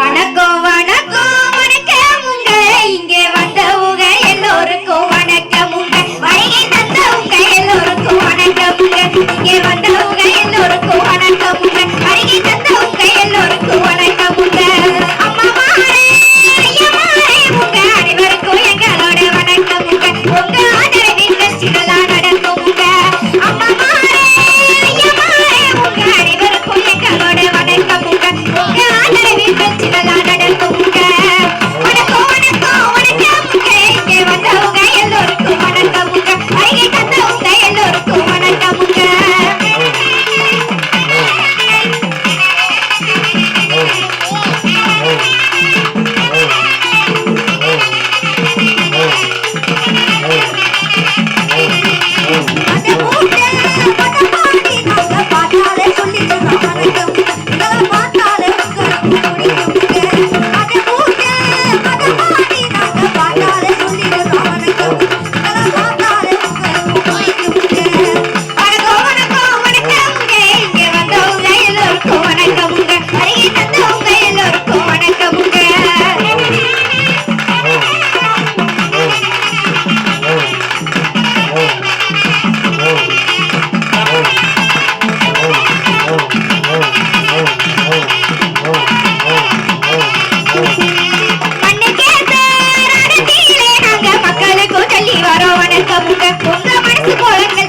வணக்கம். சொல்லி உங்க மனசு போல